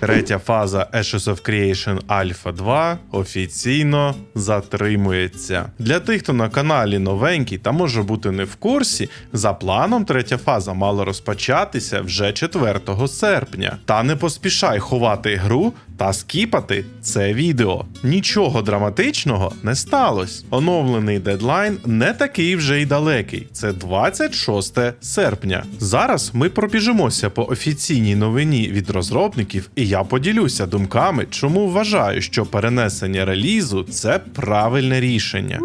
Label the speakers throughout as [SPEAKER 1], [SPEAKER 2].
[SPEAKER 1] Третя фаза Ashes of Creation Alpha 2 офіційно затримується. Для тих, хто на каналі новенький та може бути не в курсі, за планом третя фаза мала розпочатися вже 4 серпня. Та не поспішай ховати гру та скіпати це відео. Нічого драматичного не сталося. Оновлений дедлайн не такий вже й далекий. Це 26 серпня. Зараз ми пробіжимося по офіційній новині від розробників, і я поділюся думками, чому вважаю, що перенесення релізу це правильне рішення.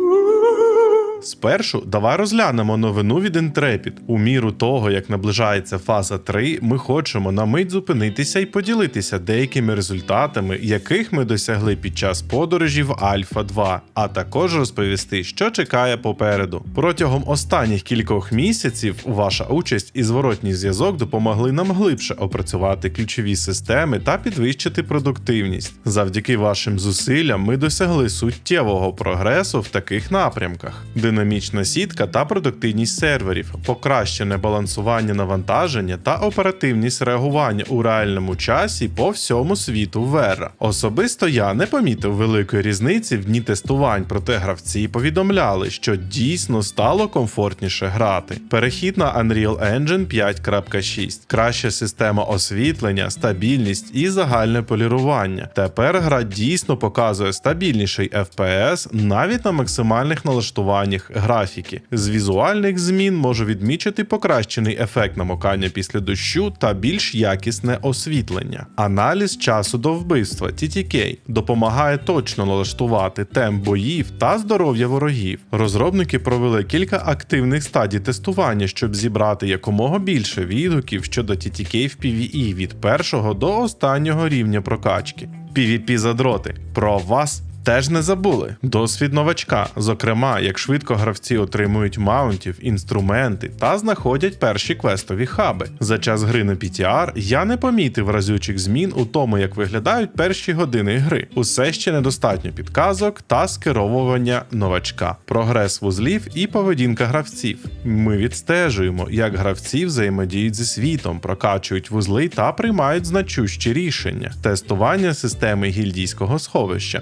[SPEAKER 1] Спершу давай розглянемо новину від Intrepid. У міру того, як наближається фаза 3, ми хочемо на мить зупинитися і поділитися деякими результатами, яких ми досягли під час подорожі в Альфа 2, а також розповісти, що чекає попереду. Протягом останніх кількох місяців ваша участь і зворотній зв'язок допомогли нам глибше опрацювати ключові системи та підвищити продуктивність. Завдяки вашим зусиллям ми досягли суттєвого прогресу в таких напрямках: динамічна сітка та продуктивність серверів, покращене балансування навантаження та оперативність реагування у реальному часі по всьому світу Вера. Особисто я не помітив великої різниці в дні тестувань, проте гравці повідомляли, що дійсно стало комфортніше грати. Перехід на Unreal Engine 5.6, краща система освітлення, стабільність і загальне полірування. Тепер гра дійсно показує стабільніший FPS навіть на максимальних налаштуваннях графіки. З візуальних змін можу відмічити покращений ефект намокання після дощу та більш якісне освітлення. Аналіз часу до вбивства TTK допомагає точно налаштувати темп боїв та здоров'я ворогів. Розробники провели кілька активних стадій тестування, щоб зібрати якомога більше відгуків щодо TTK в PvE від першого до останнього рівня прокачки. PvP задроти про вас Теж не забули досвід новачка, зокрема, як швидко гравці отримують маунтів, інструменти та знаходять перші квестові хаби. За час гри на PTR я не помітив разючих змін у тому, як виглядають перші години гри. Усе ще недостатньо підказок та скеровування новачка, прогрес вузлів і поведінка гравців. Ми відстежуємо, як гравці взаємодіють зі світом, прокачують вузли та приймають значущі рішення, тестування системи гільдійського сховища,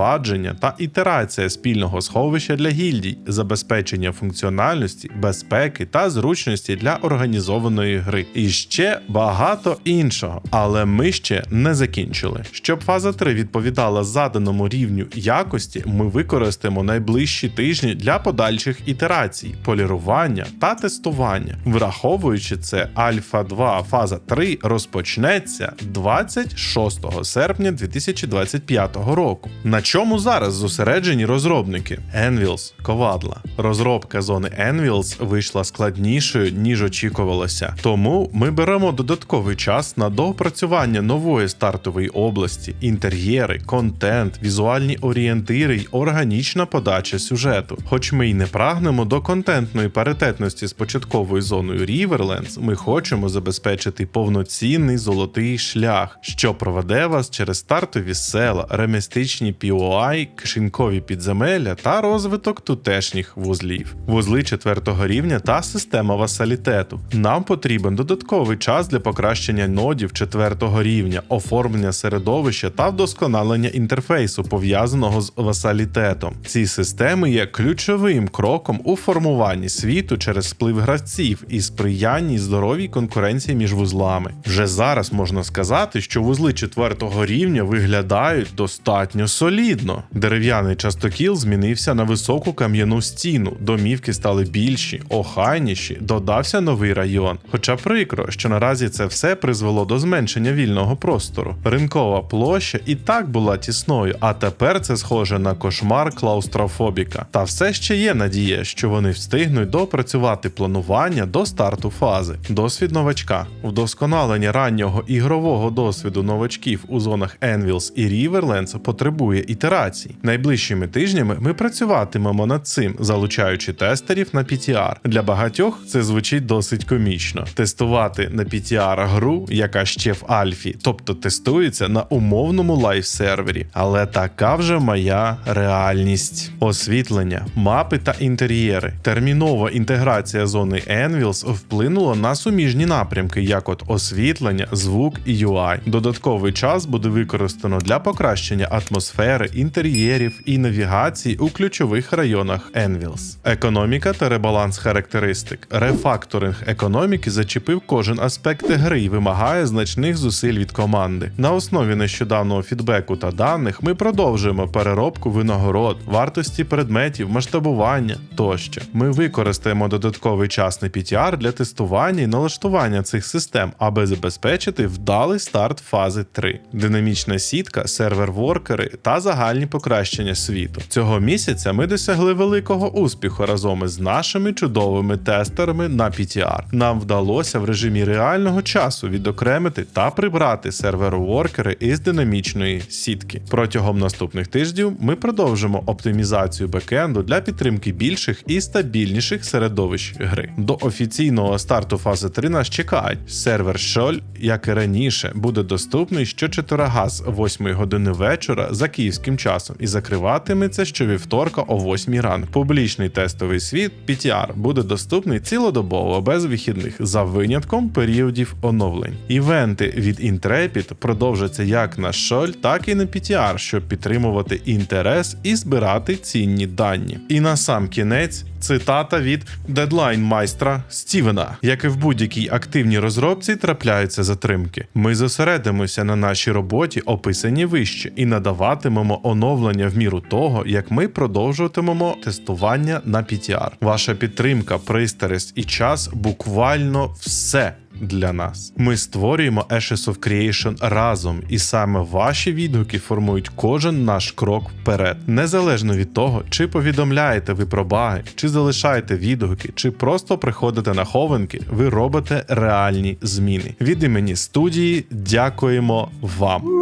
[SPEAKER 1] впровадження та ітерація спільного сховища для гільдій, забезпечення функціональності, безпеки та зручності для організованої гри. І ще багато іншого. Але ми ще не закінчили. Щоб фаза 3 відповідала заданому рівню якості, ми використаємо найближчі тижні для подальших ітерацій, полірування та тестування. Враховуючи це, Альфа 2 фаза 3 розпочнеться 26 серпня 2025 року. Чому зараз зосереджені розробники? Envils, Ковадла. Розробка зони Envils вийшла складнішою, ніж очікувалося. Тому ми беремо додатковий час на доопрацювання нової стартової області, інтер'єри, контент, візуальні орієнтири й органічна подача сюжету. Хоч ми й не прагнемо до контентної паритетності з початковою зоною Riverlands, ми хочемо забезпечити повноцінний золотий шлях, що проведе вас через стартові села, ремістичні POI, кишенькові підземелля та розвиток тутешніх вузлів, вузли четвертого рівня та система васалітету. Нам потрібен додатковий час для покращення нодів четвертого рівня, оформлення середовища та вдосконалення інтерфейсу, пов'язаного з васалітетом. Ці системи є ключовим кроком у формуванні світу через вплив гравців і сприянні здоровій конкуренції між вузлами. Вже зараз можна сказати, що вузли четвертого рівня виглядають достатньо солідно. Дерев'яний частокіл змінився на високу кам'яну стіну, домівки стали більші, охайніші, додався новий район. Хоча прикро, що наразі це все призвело до зменшення вільного простору. Ринкова площа і так була тісною, а тепер це схоже на кошмар клаустрофобіка. Та все ще є надія, що вони встигнуть допрацювати планування до старту фази. Досвід новачка, вдосконалення раннього ігрового досвіду новачків у зонах Envils і Riverlands потребує ітерацій. Найближчими тижнями ми працюватимемо над цим, залучаючи тестерів на PTR. Для багатьох це звучить досить комічно. Тестувати на PTR гру, яка ще в альфі, тобто тестується на умовному лайв-сервері. Але така вже моя реальність. Освітлення, мапи та інтер'єри. Термінова інтеграція зони Envils вплинула на суміжні напрямки, як от освітлення, звук і UI. Додатковий час буде використано для покращення атмосфери, інтер'єрів і навігації у ключових районах Envils. Економіка та ребаланс характеристик. Рефакторинг економіки зачепив кожен аспект гри і вимагає значних зусиль від команди. На основі нещодавнього фідбеку та даних ми продовжуємо переробку винагород, вартості предметів, масштабування тощо. Ми використаємо додатковий час на PTR для тестування і налаштування цих систем, аби забезпечити вдалий старт фази 3, динамічна сітка, сервер-воркери та загальні покращення світу. Цього місяця ми досягли великого успіху разом із нашими чудовими тестерами на PTR. Нам вдалося в режимі реального часу відокремити та прибрати сервер-воркери із динамічної сітки. Протягом наступних тижнів ми продовжимо оптимізацію бекенду для підтримки більших і стабільніших середовищ гри. До офіційного старту фази 3 нас чекають. Сервер Шоль, як і раніше, буде доступний щочетверга з 8 години вечора за київським часом і закриватиметься щовівторка о 8 ранку. Публічний тестовий світ PTR буде доступний цілодобово без вихідних за винятком періодів оновлень. Івенти від Intrepid продовжаться як на Шоль, так і на PTR, щоб підтримувати інтерес і збирати цінні дані. І на сам кінець. Цитата від дедлайн майстра Стівена: як і в будь-якій активній розробці, трапляються затримки. Ми зосередимося на нашій роботі, описані вище, і надаватимемо оновлення в міру того, як ми продовжуватимемо тестування на PTR. Ваша підтримка, пристрасть і час буквально все. Для нас ми створюємо Ashes of Creation разом, і саме ваші відгуки формують кожен наш крок вперед, незалежно від того, чи повідомляєте ви про баги, чи залишаєте відгуки, чи просто приходите на хованки, ви робите реальні зміни. Від імені студії дякуємо вам.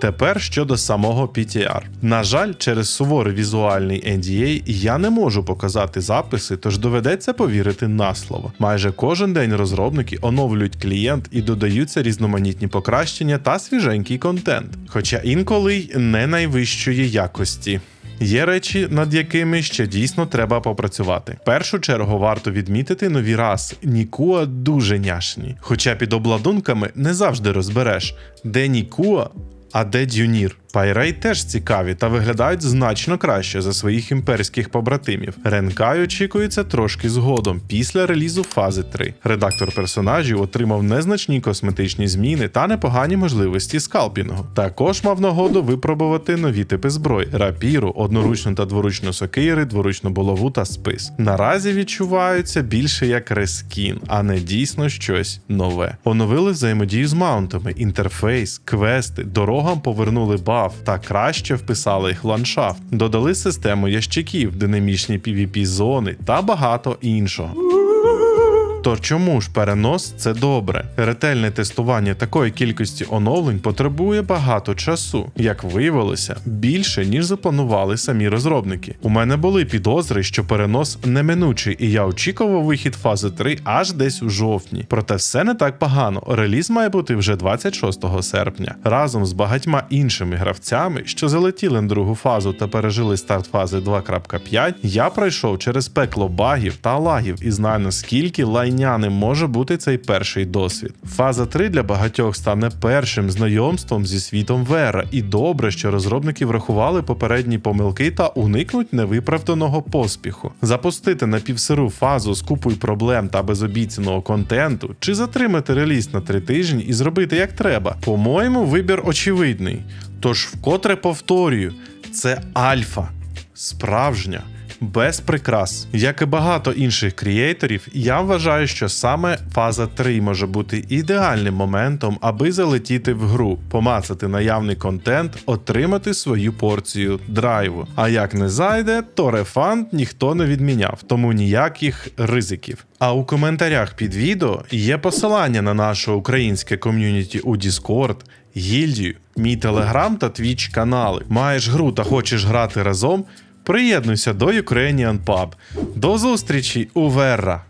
[SPEAKER 1] Тепер щодо самого PTR. На жаль, через суворий візуальний NDA я не можу показати записи, тож доведеться повірити на слово. Майже кожен день розробники оновлюють клієнт і додаються різноманітні покращення та свіженький контент, хоча інколи й не найвищої якості. Є речі, над якими ще дійсно треба попрацювати. В першу чергу варто відмітити нові раси. Нікуа дуже няшні. Хоча під обладунками не завжди розбереш, де Нікуа, а де Дюнір. Пайрей теж цікаві та виглядають значно краще за своїх імперських побратимів. Ренкай очікується трошки згодом після релізу фази 3. Редактор персонажів отримав незначні косметичні зміни та непогані можливості скалпінгу. Також мав нагоду випробувати нові типи зброї: рапіру, одноручну та дворучну сокири, дворучну булаву та спис. Наразі відчуваються більше як рескін, а не дійсно щось нове. Оновили взаємодію з маунтами, інтерфейс, квести, дорогам повернули баф та краще вписали їх в ландшафт, додали систему ящиків, динамічні pvp зони та багато іншого. То чому ж перенос це добре? Ретельне тестування такої кількості оновлень потребує багато часу, як виявилося, більше ніж запланували самі розробники. У мене були підозри, що перенос неминучий, і я очікував вихід фази 3 аж десь у жовтні. Проте все не так погано. Реліз має бути вже 26 серпня. Разом з багатьма іншими гравцями, що залетіли на другу фазу та пережили старт фази 2.5, я пройшов через пекло багів та лагів і знаю наскільки лайн лайняним може бути цей перший досвід. Фаза 3 для багатьох стане першим знайомством зі світом Вера, і добре, що розробники врахували попередні помилки та уникнуть невиправданого поспіху. Запустити напівсиру фазу з купою проблем та безобіцяного контенту, чи затримати реліз на три тижні і зробити як треба. По-моєму, вибір очевидний. Тож вкотре повторюю, це альфа, справжня без прикрас. Як і багато інших креаторів, я вважаю, що саме фаза 3 може бути ідеальним моментом, аби залетіти в гру, помацати наявний контент, отримати свою порцію драйву. А як не зайде, то рефанд ніхто не відміняв, тому ніяких ризиків. А у коментарях під відео є посилання на наше українське ком'юніті у Discord, гільдію, мій телеграм та твіч канали. Маєш гру та хочеш грати разом? Приєднуйся до Ukrainian Pub. До зустрічі у Верра!